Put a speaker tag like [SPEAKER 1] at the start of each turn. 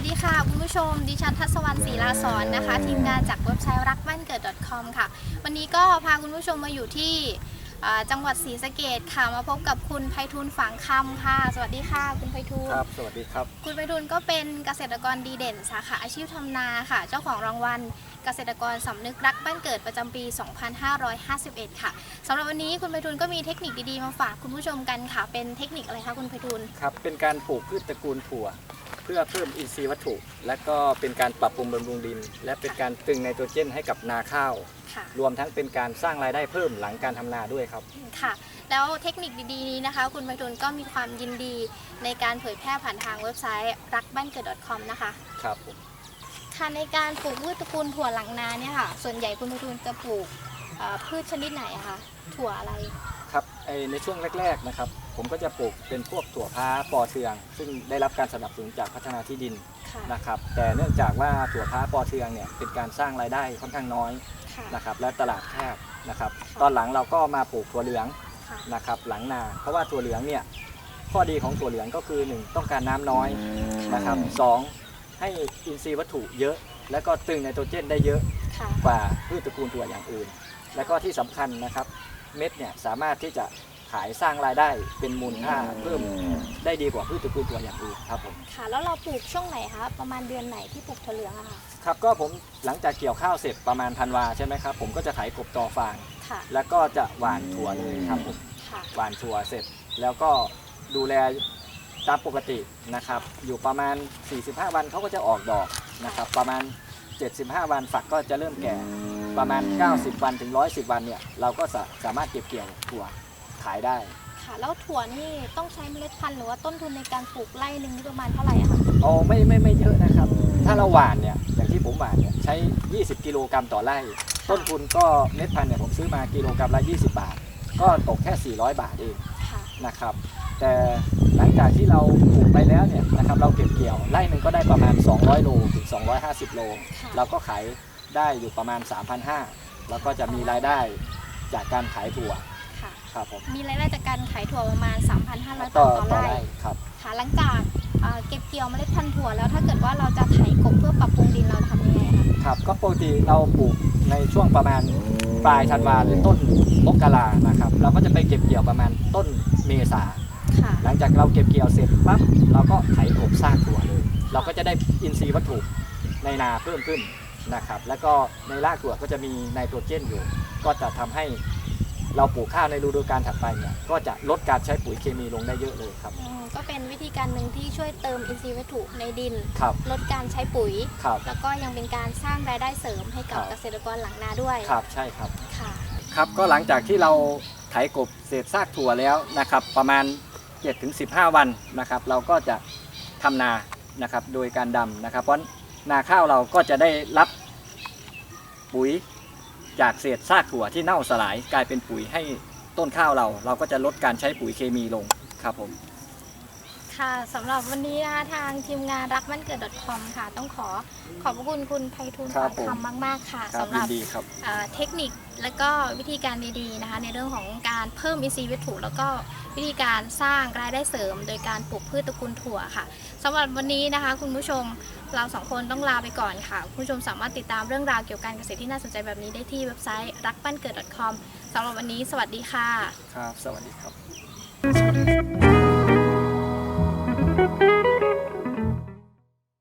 [SPEAKER 1] วัสดีค่ะ คุณผู้ชม ดิฉันทัศวรรณศรีลาสอนนะคะ ทีมงานจากเว็บไซต์รักบ้านเกิด .com ค่ะ วันนี้ก็พาคุณผู้ชมมาอยู่ที่อ่าจังหวัดศรีสะเกดค่ะ มาพบกับคุณไพฑูรย์ฝังคำค่ะ สวัสดีค่ะ คุณไพฑูรย์
[SPEAKER 2] ครับ สวัสดีครับ
[SPEAKER 1] คุณไพฑูรย์ก็เป็นเกษตรกรดีเด่นสาขาอาชีพทำนาค่ะ เจ้าของรางวัลเกษตรกรสำนึกรักบ้านเกิดประจำปี 2551 ค่ะสำหรับวันนี้คุณไพฑูรย์ก็มีเทคนิคดีๆมาฝากคุณผู้ชมกันค่ะ เป็นเทคนิคอะไรคะคุณไพฑูรย์
[SPEAKER 2] ครับ เป็นการปลูกพืชตระกูลถั่วเพื่อเพิ่มอินทรีย์วัตถุ และก็เป็นการปรับปรุงบำรุงดิน และเป็นการตึงไนโตรเจนให้กับนาข้าว
[SPEAKER 1] ค่ะ
[SPEAKER 2] รวมทั้งเป็นการสร้างรายได้เพิ่มหลังการทำนาด้วยครับ
[SPEAKER 1] ค่ะ แล้วเทคนิคดีๆนี้นะคะ คุณไพฑูรย์ก็มีความยินดีในการเผยแพร่ผ่านทางเว็บไซต์รักบ้านเกิด .com นะคะ
[SPEAKER 2] ครับผม
[SPEAKER 1] ค่ะในการปลูกพืชตระกูลถั่วหลังนาเนี่ยค่ะ ส่วนใหญ่คุณไพฑูรย์จะปลูกเอ่อพืชชนิดไหนอะคะถั่วอะไร
[SPEAKER 2] ครับไอในช่วงแรกๆนะครับ ผมก็จะปลูกเป็นพวกถั่วพ้าปอเทือง ซึ่งได้รับการสนับสนุนจากพัฒนาที่ดิน
[SPEAKER 1] ค่ะ
[SPEAKER 2] นะครับ แต่เนื่องจากว่าถั่วพ้าปอเทืองเนี่ยเป็นการสร้างรายได้ค่อนข้างน้อย
[SPEAKER 1] ค่ะ
[SPEAKER 2] นะครับ และตลาดแคบนะครับ
[SPEAKER 1] ค่ะ
[SPEAKER 2] ตอนหลังเราก็มาปลูกถั่วเหลือง
[SPEAKER 1] ค่ะ
[SPEAKER 2] นะครับหลังนา เพราะว่าถั่วเหลืองเนี่ยข้อดีของถั่วเหลืองก็คือ 1 ต้องการน้ำน้อยนะครับสองให้อินทรีย์วัตถุเยอะ แล้วก็ตึงไนโตรเจนได้เยอะ
[SPEAKER 1] ค่ะ
[SPEAKER 2] กว่าพืชตระกูลถั่วอย่างอื่น แล้วก็ที่สำคัญนะครับเม็ดเนี่ยสามารถที่จะ ขายสร้างรายได้เป็นมูลค่าเพิ่มได้ดีกว่าพืชตระกูลถั่วอย่างอื่นครับผม
[SPEAKER 1] ค่ะ แล้วเราปลูกช่วงไหนคะประมาณเดือนไหนที่ปลูกถั่วเหลืองอะคะ
[SPEAKER 2] ครับก็ผมหลังจากเกี่ยวข้าวเสร็จประมาณธันวาใช่ไหมครับผมก็จะไถกบตอฟาง
[SPEAKER 1] ค่ะ
[SPEAKER 2] แล้วก็จะหว่านถั่วเลยครับผม
[SPEAKER 1] ค่ะ
[SPEAKER 2] หว่านถั่วเสร็จ แล้วก็ดูแลตามปกตินะครับ อยู่ประมาณ 45 วันเขาก็จะออกดอกนะครับ ประมาณ 75 วันฝักก็จะเริ่มแก่ประมาณ 90 วันถึง 110 วันเนี่ยเราก็สาสามารถเก็บเกี่ยวถั่วขายได้
[SPEAKER 1] ค่ะ แล้วถั่วนี่ต้องใช้เมล็ดพันธุ์หรือว่าต้นทุนในการปลูกไร่หนึ่งนี่ประมาณเท่าไหร่อะคะ
[SPEAKER 2] โอ้ไม่ไม่ไม่เยอะนะครับ ถ้าเราหว่านเนี่ยอย่างที่ผมหว่านเนี่ยใช้ 20 กิโลกรัมต่อไร่ ต้นทุนก็เม็ดพันธุ์เนี่ยผมซื้อมากิโลกรัมละ 20 บาท ก็ตกแค่ 400 บาทเอง
[SPEAKER 1] ค่ะ
[SPEAKER 2] นะครับ แต่หลังจากที่เราปลูกไปแล้วเนี่ยนะครับเราเก็บเกี่ยวไร่หนึ่งก็ได้ประมาณ 200 โลถึง 250 โล
[SPEAKER 1] ค่ะ
[SPEAKER 2] เราก็ขายได้อยู่ประมาณ 3,500แล้วก็จะมีรายได้จากการขายถั่ว
[SPEAKER 1] ค่ะ
[SPEAKER 2] ครับผม
[SPEAKER 1] มีรายได้จากการขายถั่วประมาณ 3,500บาท
[SPEAKER 2] ต่อ
[SPEAKER 1] ต่อ
[SPEAKER 2] ต่อ
[SPEAKER 1] ไร่
[SPEAKER 2] ไร่ครับ
[SPEAKER 1] ค่ะหลังจากเอ่อเก็บเกี่ยวเมล็ดพันธุ์ถั่วแล้วถ้าเกิดว่าเราจะไถกบเพื่อปรับปรุงดินเราทำยังไงคะ
[SPEAKER 2] ครับก็ปกติเราปลูกในช่วงประมาณปลายธันวาหรือต้นมกรานะครับ เราก็จะไปเก็บเกี่ยวประมาณต้นเมษา
[SPEAKER 1] ค่ะ
[SPEAKER 2] หลังจากเราเก็บเกี่ยวเสร็จปั๊บเราก็ไถกบสร้างถั่วเลย เราก็จะได้อินทรีย์วัตถุในนาเพิ่มขึ้นนะครับ แล้วก็ในรากถั่วก็จะมีไนโตรเจนอยู่ ก็จะทำให้ เราปลูกข้าวในฤดูกาลถัดไปเนี่ยก็จะลดการใช้ปุ๋ยเคมีลงได้เยอะเลยครับ
[SPEAKER 1] อืมก็เป็นวิธีการหนึ่งที่ช่วยเติมอินทรีย์วัตถุในดิน
[SPEAKER 2] ครับ
[SPEAKER 1] ลดการใช้ปุ๋ย
[SPEAKER 2] ครับ
[SPEAKER 1] แล้วก็ยังเป็นการสร้างรายได้เสริมให้กับ
[SPEAKER 2] ครับ
[SPEAKER 1] เกษตรกรหลังนาด้วย
[SPEAKER 2] ครับใช่ครับ
[SPEAKER 1] ค่ะ
[SPEAKER 2] ครับก็หลังจากที่เราไถกบเศษซากถั่วแล้วนะครับ ประมาณ 7-15 วันนะครับ เราก็จะทำนานะครับ โดยการดำนะครับ เพราะนาข้าวเราก็จะได้รับปุ๋ย จากเศษซากถั่วที่เน่าสลายกลายเป็นปุ๋ยให้ต้นข้าวเรา เราก็จะลดการใช้ปุ๋ยเคมีลงครับผม
[SPEAKER 1] ค่ะสำหรับวันนี้นะคะทางทีมงานรักมันเกิด .com ค่ะ ต้องขอขอบพระคุณคุณไพฑูรย์
[SPEAKER 2] ครั
[SPEAKER 1] ฝั
[SPEAKER 2] บ
[SPEAKER 1] ง
[SPEAKER 2] ผม
[SPEAKER 1] คำมาก ๆ ค่ะ
[SPEAKER 2] ครับ
[SPEAKER 1] สำห
[SPEAKER 2] ยิ
[SPEAKER 1] รับ
[SPEAKER 2] นดีครับ
[SPEAKER 1] เอ่อเทคนิคและก็วิธีการดี ๆ นะคะ ในเรื่องของการเพิ่มอินทรีย์วัตถุ แล้วก็วิธีการสร้างรายได้เสริม โดยการปลูกพืชตระกูลถั่วค่ะสำหรับวันนี้นะคะ คุณผู้ชมเราสองคนต้องลาไปก่อนค่ะ คุณผู้ชมสามารถติดตามเรื่องราวเกี่ยวกับการเกษตรที่น่าสนใจแบบนี้ได้ที่เว็บไซต์รักบ้านเกิด .com สำหรับวันนี้ สวัสดีค่ะ
[SPEAKER 2] ครับ สวัสดีครับ